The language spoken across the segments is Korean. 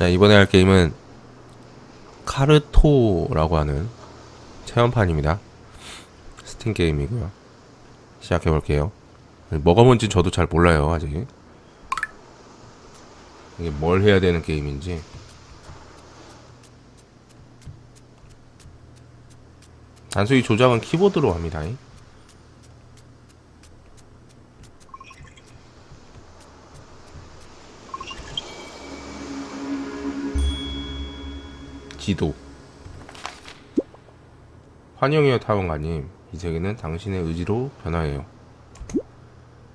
자, 이번에 할 게임은 카르토라고 하는 체험판입니다. 스팀 게임이고요. 시작해 볼게요. 뭐가 뭔지 저도 잘 몰라요, 아직. 이게 뭘 해야 되는 게임인지. 단순히 조작은 키보드로 합니다. 지도. 환영해요 타원가님. 이 세계는 당신의 의지로 변화해요.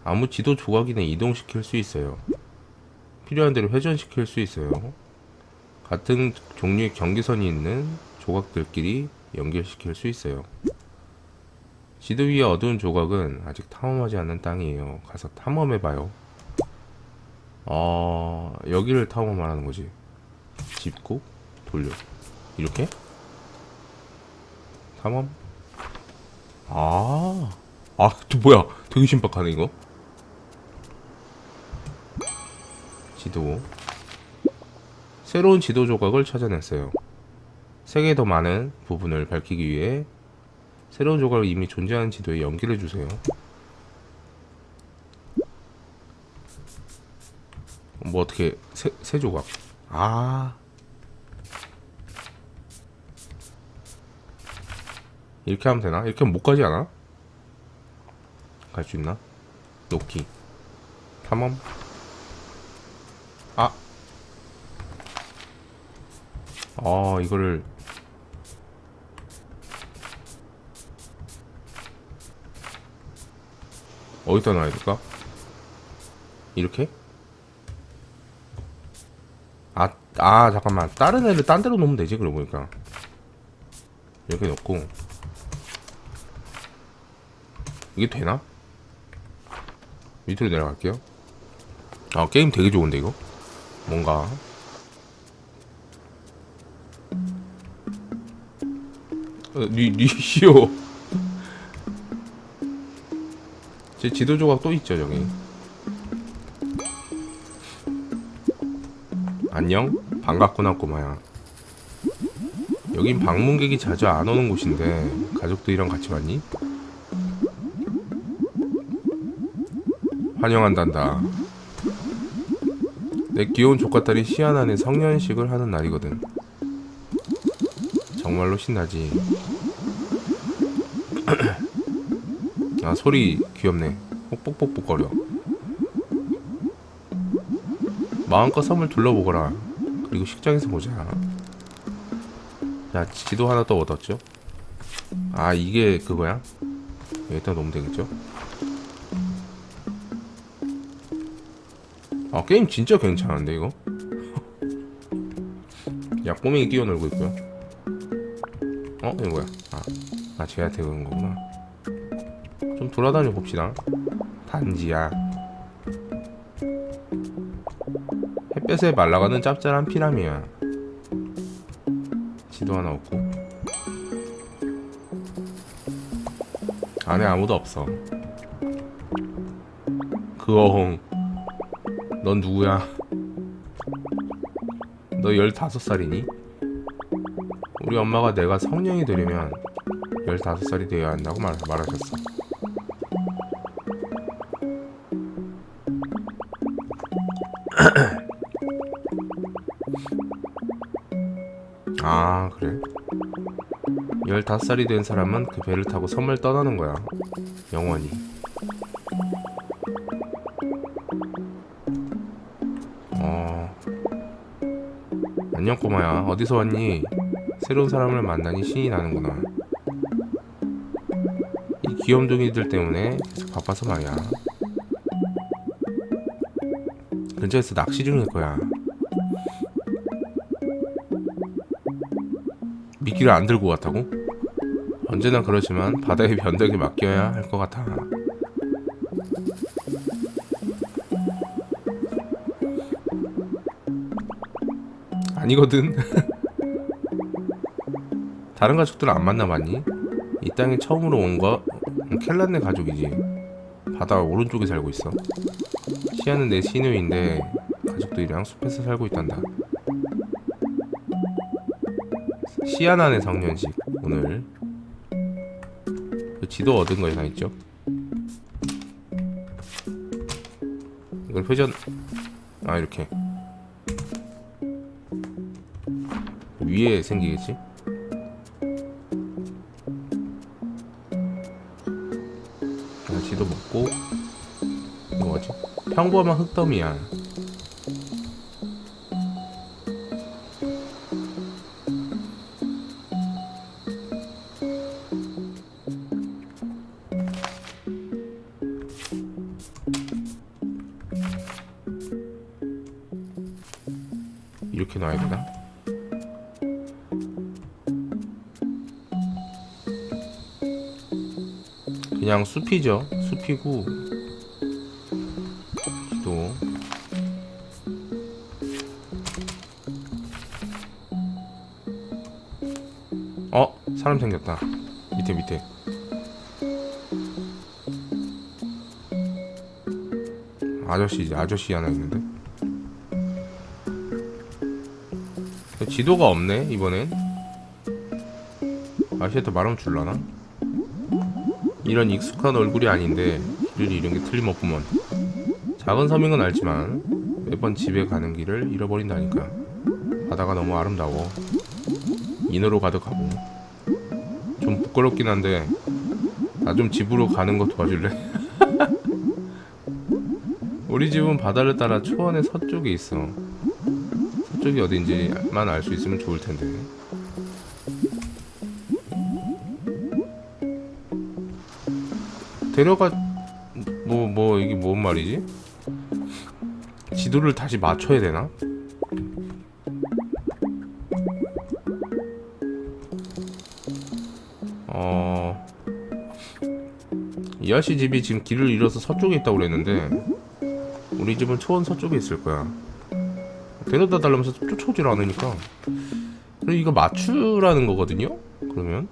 아무 지도 조각이나 이동시킬 수 있어요. 필요한 대로 회전시킬 수 있어요. 같은 종류의 경계선이 있는 조각들끼리 연결시킬 수 있어요. 지도 위에 어두운 조각은 아직 탐험하지 않은 땅이에요. 가서 탐험해봐요. 어... 여기를 탐험하라는 거지. 짚고 돌려 이렇게? 탐험? 아, 아, 또 뭐야? 되게 신박하네 이거. 지도. 새로운 지도 조각을 찾아냈어요. 세개더 많은 부분을 밝히기 위해 새로운 조각을 이미 존재하는 지도에 연결해 주세요. 뭐 어떻게 새, 새 조각? 아. 이렇게 하면 되나? 이렇게 하면 못 가지 않아? 갈 수 있나? 놓기 탐험 아! 아 이거를 어디다 놔야 될까? 이렇게? 아, 아 잠깐만 다른 애를 딴 데로 놓으면 되지 그러고 보니까 이렇게 놓고 이게 되나? 밑으로 내려갈게요. 아 게임 되게 좋은데 이거? 뭔가 어, 리 리시오 제 지도 조각 또 있죠 저기 안녕 반갑구나 꼬마야 여긴 방문객이 자주 안 오는 곳인데 가족들이랑 같이 왔니? 환영한단다. 내 귀여운 조카딸이 시안 안에 성년식을 하는 날이거든. 정말로 신나지. 아 소리 귀엽네. 뽁뽁뽁뽁거려. 마음껏 섬을 둘러보거라. 그리고 식장에서 보자. 자 지도 하나 또 얻었죠. 아 이게 그거야? 여기다 놓으면 되겠죠? 아 게임 진짜 괜찮은데 이거? 야 꼬맹이 뛰어놀고 있고요. 어? 이거 뭐야? 아, 아 쟤한테 그런 거구나. 좀 돌아다녀 봅시다. 단지야. 햇볕에 말라가는 짭짤한 피라미야. 지도 하나 없고. 안에 아무도 없어. 그어홍 넌 누구야? 너 15살이니? 우리 엄마가 내가 성년이 되려면 15살이 되어야 한다고 말, 말하셨어. 아, 그래? 15살이 된 사람은 그 배를 타고 섬을 떠나는 거야. 영원히. 안녕 꼬마야. 어디서 왔니? 새로운 사람을 만나니 신이 나는구나. 이 귀염둥이들 때문에 계속 바빠서 말이야. 근처에서 낚시 중일 거야. 미끼를 안 들고 왔다고? 언제나 그러지만 바다의 변덕에 맡겨야 할 것 같아 아니거든. 다른 가족들 안 만나봤니? 이 땅에 처음으로 온 거 켈란네 가족이지. 바다 오른쪽에 살고 있어. 시아는 내 시누이인데 가족들이랑 숲에서 살고 있단다. 시아난의 상년식 오늘 그 지도 얻은 거에 다 있죠. 이걸 회전 아 이렇게 위에 생기겠지? 자, 지도 먹고 뭐지? 평범한 흙더미야. 그냥 숲이죠. 숲이고 또 어? 사람 생겼다. 밑에 밑에. 아저씨 아저씨 하나 있는데. 지도가 없네 이번엔. 아저씨한테 말하면 줄라나? 이런 익숙한 얼굴이 아닌데 길을 잃은 게 틀림없구먼. 작은 섬인 건 알지만 매번 집에 가는 길을 잃어버린다니까. 바다가 너무 아름다워. 인어로 가득하고. 좀 부끄럽긴 한데 나 좀 집으로 가는 거 도와줄래? 우리 집은 바다를 따라 초원의 서쪽에 있어. 서쪽이 어딘지만 알 수 있으면 좋을 텐데. 데려가 뭐뭐 이게 뭔 말이지? 지도를 다시 맞춰야 되나? 어. 이 아씨 집이 지금 길을 잃어서 서쪽에 있다고 그랬는데 우리 집은 초원 서쪽에 있을 거야. 데려다 달라면서 쫓아오질 않으니까. 그리고 이거 맞추라는 거거든요. 그러면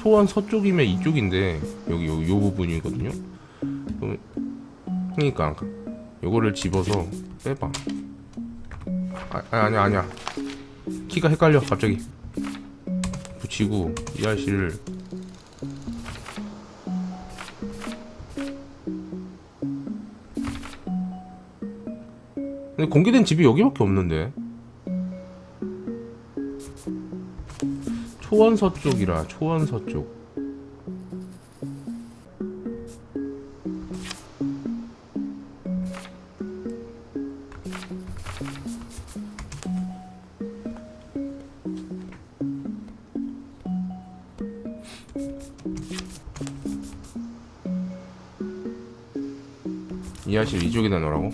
초원 서쪽이면 이쪽인데 여기 요, 요 부분이거든요. 그러니까 요거를 집어서 빼봐. 아, 아 아니야 아니야. 키가 헷갈려 갑자기. 붙이고 이 아씨를 근데 공개된 집이 여기밖에 없는데 초원 서 쪽이라 초원 서 쪽 이 아씨 이쪽에다 넣으라고?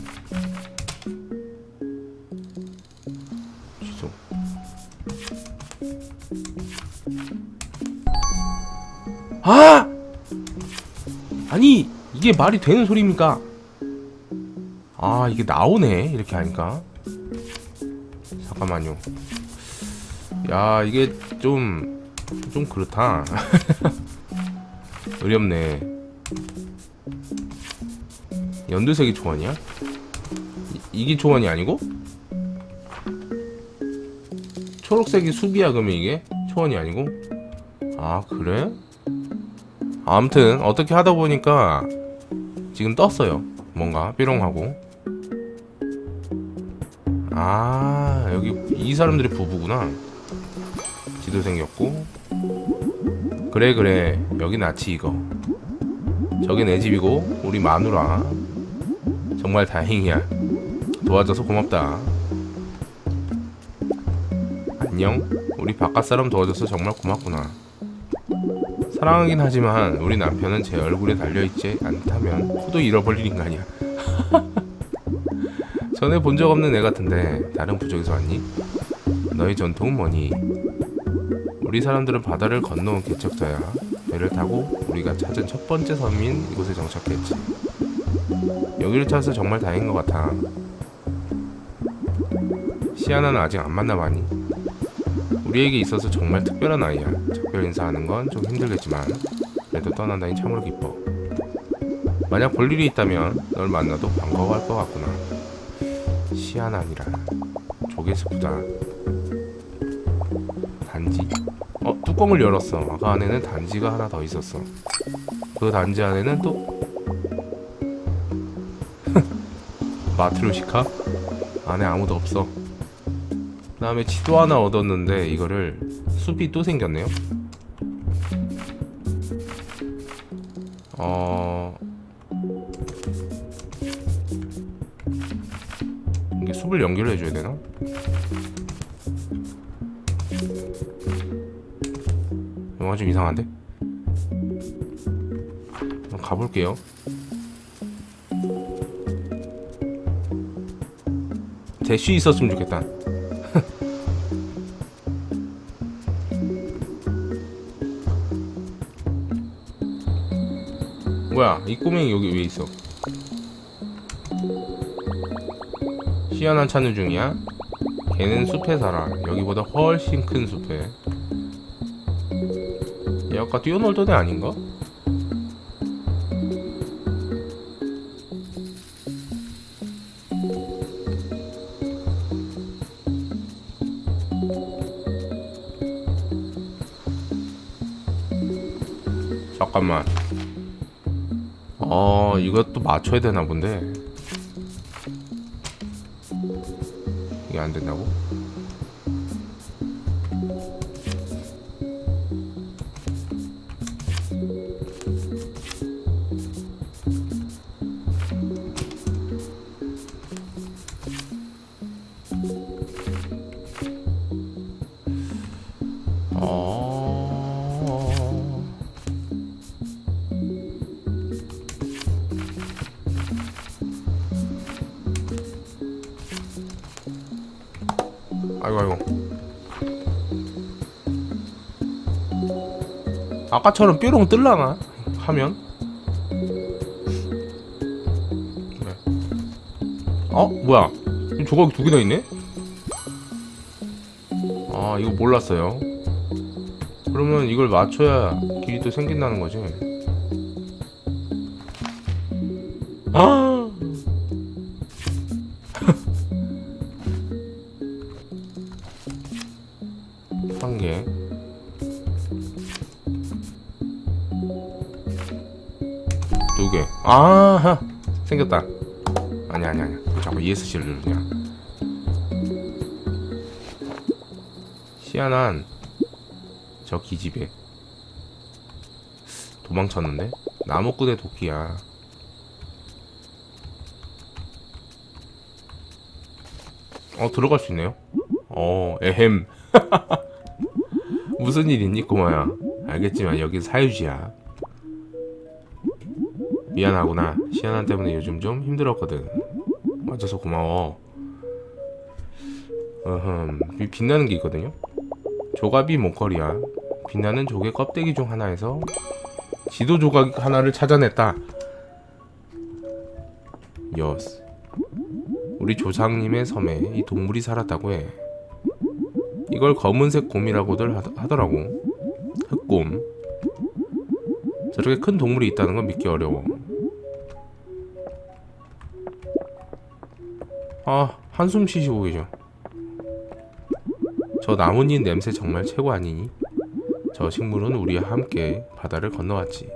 아! 아니 이게 말이 되는 소리입니까? 아 이게 나오네 이렇게 하니까 잠깐만요 야 이게 좀좀 그렇다 어렵네 연두색이 초원이야? 이, 이게 초원이 아니고? 초록색이 숲이야 그러면 이게? 초원이 아니고? 아 그래? 아무튼 어떻게 하다 보니까 지금 떴어요. 뭔가 삐롱하고. 아 여기 이 사람들이 부부구나. 지도 생겼고. 그래 그래. 여기 나치 이거. 저게 내 집이고 우리 마누라. 정말 다행이야. 도와줘서 고맙다. 안녕. 우리 바깥 사람 도와줘서 정말 고맙구나 사랑하긴 하지만 우리 남편은 제 얼굴에 달려있지 않다면 코도 잃어버릴 인간이야 전에 본 적 없는 애 같은데 다른 부족에서 왔니? 너의 전통은 뭐니? 우리 사람들은 바다를 건너온 개척자야 배를 타고 우리가 찾은 첫 번째 섬인 이곳에 정착했지 여기를 찾아서 정말 다행인 것 같아 시아나는 아직 안 만나봐니? 우리에게 있어서 정말 특별한 아이야. 작별 인사하는 건 좀 힘들겠지만 그래도 떠난다니 참으로 기뻐. 만약 볼 일이 있다면 널 만나도 반가워할 것 같구나. 시아나니라. 조개 저게스프다. 단지. 어 뚜껑을 열었어. 아까 안에는 단지가 하나 더 있었어. 그 단지 안에는 또 마트로시카 안에 아무도 없어. 그 다음에 지도 하나 얻었는데 이거를 숲이 또 생겼네요. 어 이게 숲을 연결 해 줘야 되나? 영화 좀 이상한데? 가볼게요. 대쉬 있었으면 좋겠다. 이 꼬맹이 여기 왜 있어. 희한한 찾는 중이야. 걔는 숲에 살아. 여기보다 훨씬 큰 숲에. 얘 아까 뛰어놀던 애 아닌가? 잠깐만 어 이것도 맞춰야 되나 본데 이게 안 된다고? 아까처럼 뾰롱 뜰라나? 하면? 네. 어? 뭐야? 이 조각이 두 개나 있네? 아 이거 몰랐어요. 그러면 이걸 맞춰야 길이 또 생긴다는 거지. 아 아하 생겼다. 아니 아니 아니. 왜 자꾸 ESC를 누르냐? 희한한 저 기집애. 도망쳤는데? 나무꾼의 도끼야. 어 들어갈 수 있네요. 어 에헴. 무슨 일 있니 꼬마야 알겠지만 여긴 사유지야 미안하구나. 시아나 때문에 요즘 좀 힘들었거든. 와줘서 고마워. 어흠 이 빛나는 게 있거든요? 조갑이 목걸이야. 빛나는 조개 껍데기 중 하나에서 지도 조각 하나를 찾아냈다. 여스. 우리 조상님의 섬에 이 동물이 살았다고 해. 이걸 검은색 곰이라고들 하더- 하더라고. 흑곰. 저렇게 큰 동물이 있다는 건 믿기 어려워. 아, 한숨 쉬시고 계셔. 저 나뭇잎 냄새 정말 최고 아니니? 저 식물은 우리와 함께 바다를 건너왔지.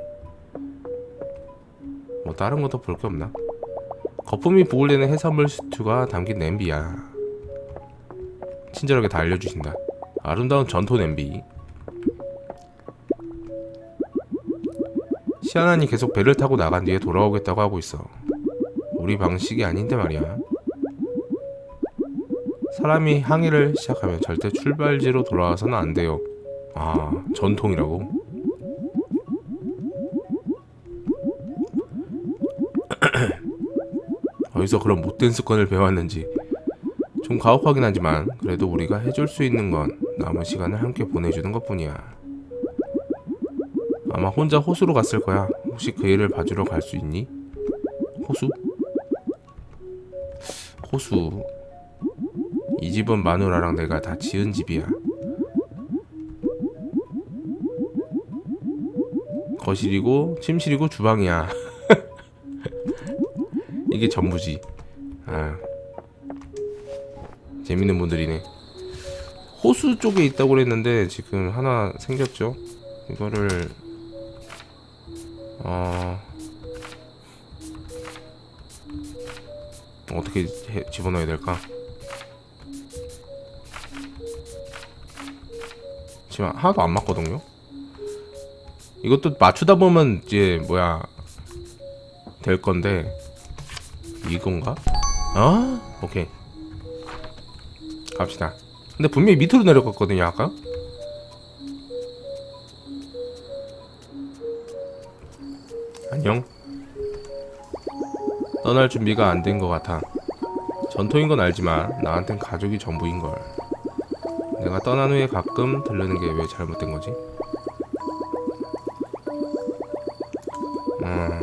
뭐 다른 것도 볼 게 없나? 거품이 부글리는 해산물 스튜가 담긴 냄비야. 친절하게 다 알려주신다. 아름다운 전토 냄비. 시아나니 계속 배를 타고 나간 뒤에 돌아오겠다고 하고 있어. 우리 방식이 아닌데 말이야. 사람이 항해를 시작하면 절대 출발지로 돌아와서는 안 돼요. 아, 전통이라고? 어디서 그런 못된 습관을 배웠는지 좀 가혹하긴 하지만 그래도 우리가 해줄 수 있는 건 남은 시간을 함께 보내주는 것뿐이야. 아마 혼자 호수로 갔을 거야. 혹시 그 일을 봐주러 갈 수 있니? 호수? 호수. 이 집은 마누라랑 내가 다 지은 집이야. 거실이고 침실이고 주방이야. 이게 전부지. 아. 재밌는 분들이네. 호수 쪽에 있다고 그랬는데 지금 하나 생겼죠. 이거를 어 어떻게 해- 집어넣어야 될까? 지금 하나도 안 맞거든요. 이것도 맞추다 보면 이제 뭐야 될 건데 이건가? 아 오케이 갑시다. 근데 분명히 밑으로 내려갔거든요 아까. 안녕. 떠날 준비가 안 된 것 같아. 전통인 건 알지만 나한텐 가족이 전부인 걸. 내가 떠난 후에 가끔 들르는 게 왜 잘못된 거지? 음.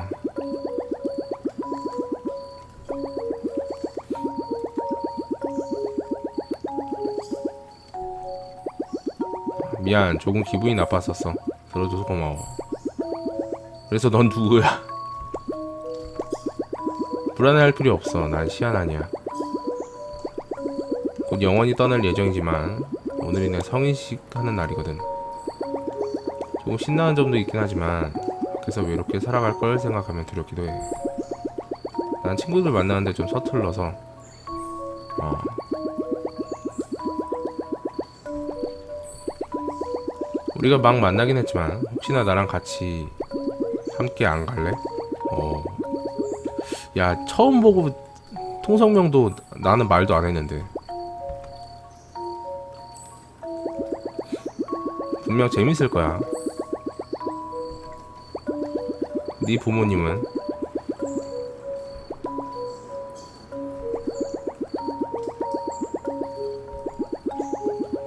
미안, 조금 기분이 나빴었어. 들어줘서 고마워. 그래서 넌 누구야? 불안해할 필요 없어. 난 시안 아니야. 곧 영원히 떠날 예정이지만 오늘이 내 성인식 하는 날이거든. 조금 신나는 점도 있긴 하지만 그래서 외롭게 살아갈 걸 생각하면 두렵기도 해. 난 친구들 만나는데 좀 서툴러서 어. 우리가 막 만나긴 했지만 혹시나 나랑 같이 함께 안 갈래? 어. 야 처음 보고 통성명도 나는 말도 안 했는데 분명 재밌을 거야. 네 부모님은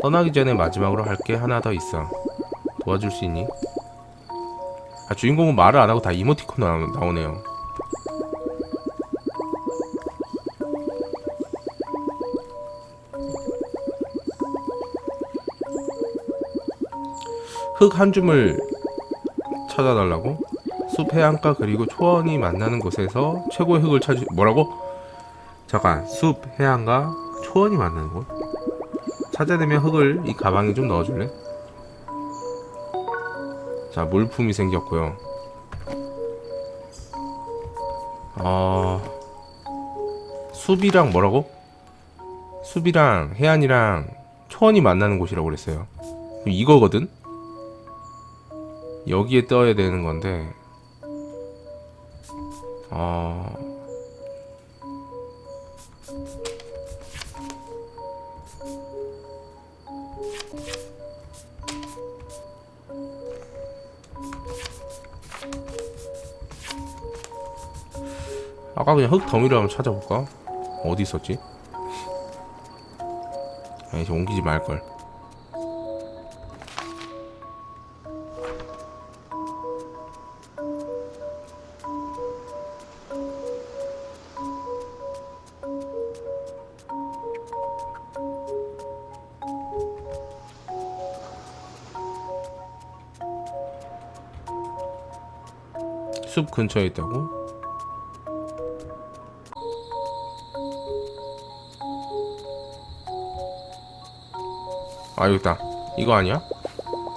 떠나기 전에 마지막으로 할 게 하나 더 있어. 도와줄 수 있니? 아, 주인공은 말을 안 하고 다 이모티콘 나오, 나오네요. 흙 한 줌을 찾아달라고? 숲 해안가 그리고 초원이 만나는 곳에서 최고의 흙을 찾으 뭐라고? 잠깐 숲 해안가 초원이 만나는 곳? 찾아내면 흙을 이 가방에 좀 넣어줄래? 자 물품이 생겼고요 어... 숲이랑 뭐라고? 숲이랑 해안이랑 초원이 만나는 곳이라고 그랬어요 이거거든? 여기에 떠야 되는 건데 어... 아까 그냥 흙 더미를 한번 찾아볼까? 어디 있었지? 아니 저 옮기지 말걸 근처에 있다고? 아 여기 있다. 이거 아니야?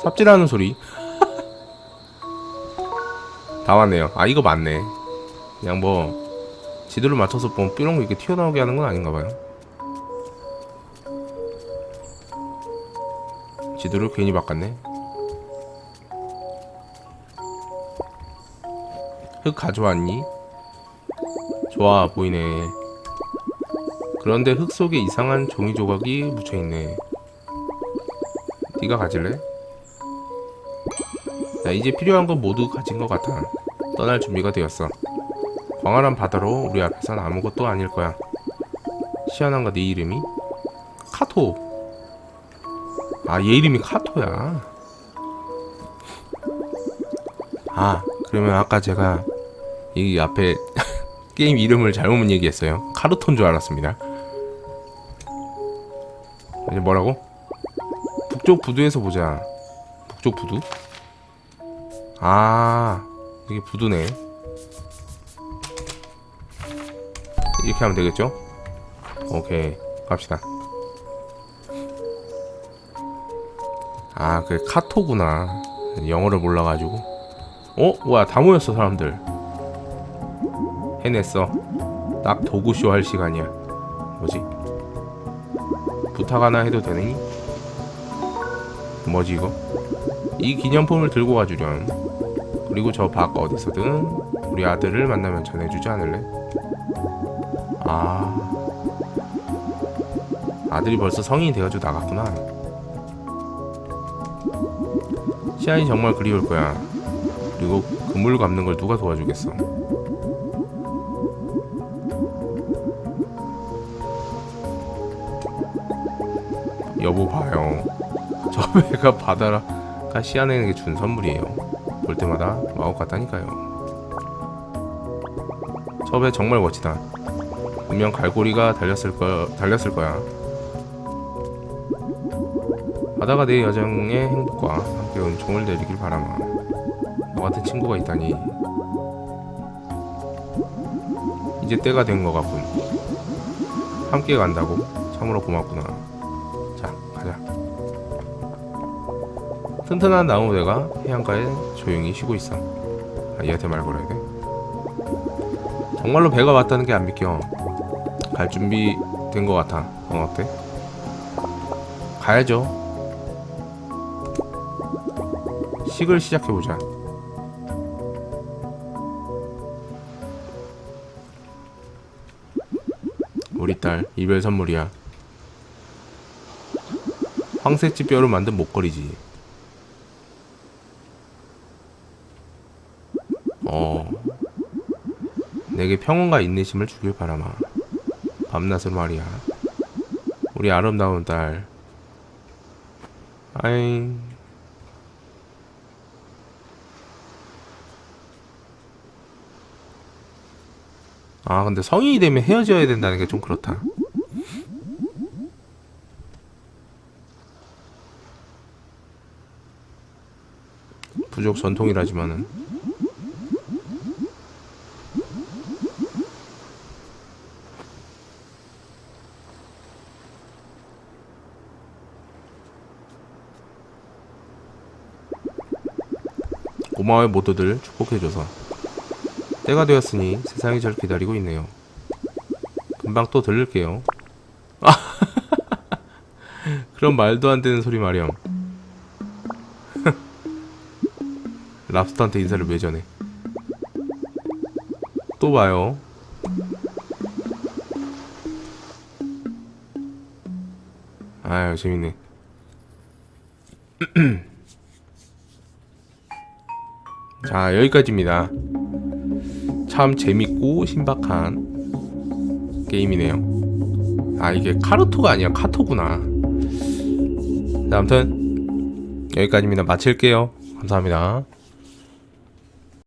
삽질하는 소리. 다 왔네요. 아 이거 맞네. 그냥 뭐 지도를 맞춰서 보면 뾰롱 이렇게 튀어나오게 하는 건 아닌가 봐요. 지도를 괜히 바꿨네 흙 가져왔니? 좋아 보이네. 그런데 흙 속에 이상한 종이 조각이 묻혀있네. 네가 가질래? 자 이제 필요한 건 모두 가진 것 같아. 떠날 준비가 되었어. 광활한 바다로 우리 앞에선 아무것도 아닐 거야. 희한한가 네 이름이? 카토. 아얘 이름이 카토야. 아 그러면 아까 제가 이 앞에 게임 이름을 잘못 얘기했어요. 카르톤 줄 알았습니다. 이제 뭐라고? 북쪽 부두에서 보자. 북쪽 부두? 아, 이게 부두네. 이렇게 하면 되겠죠? 오케이, 갑시다. 아, 그 카토구나. 영어를 몰라가지고. 어? 뭐야, 다 모였어, 사람들. 해냈어. 딱 도구쇼 할 시간이야. 뭐지? 부탁 하나 해도 되니? 뭐지, 이거? 이 기념품을 들고 가주렴. 그리고 저 밖 어디서든 우리 아들을 만나면 전해주지 않을래? 아. 아들이 벌써 성인이 돼가지고 나갔구나. 시안이 정말 그리울 거야. 그리고 그물 갚는 걸 누가 도와주겠어? 여보 봐요. 저 배가 바다라가 시안에게 준 선물이에요. 볼 때마다 마법 같다니까요. 저 배 정말 멋지다. 분명 갈고리가 달렸을 거 달렸을 거야. 바다가 내 여정의 행복과 함께 은총을 내리길 바라마. 너 같은 친구가 있다니. 이제 때가 된 것 같군. 함께 간다고? 참으로 고맙구나. 튼튼한 나무배가 해안가에 조용히 쉬고 있어. 아, 얘한테 말 걸어야 돼. 정말로 배가 왔다는 게 안 믿겨. 갈 준비 된 것 같아. 넌 어때? 가야죠. 식을 시작해보자. 우리 딸 이별 선물이야. 황새치 뼈로 만든 목걸이지. 내게 평온과 인내심을 주길 바라마. 밤낮으로 말이야. 우리 아름다운 딸. 아잉. 아 근데 성인이 되면 헤어져야 된다는 게 좀 그렇다. 부족 전통이라지만은 고마워요 모두들 축복해줘서 때가 되었으니 세상이 절 기다리고 있네요. 금방 또 들를게요. 아, 그런 말도 안 되는 소리 말이야. 랍스터한테 인사를 왜 전해? 또 봐요. 아유 재밌네. 자 여기까지입니다. 참 재밌고 신박한 게임이네요. 아 이게 카르토가 아니야 카토구나. 자, 아무튼 여기까지입니다. 마칠게요. 감사합니다.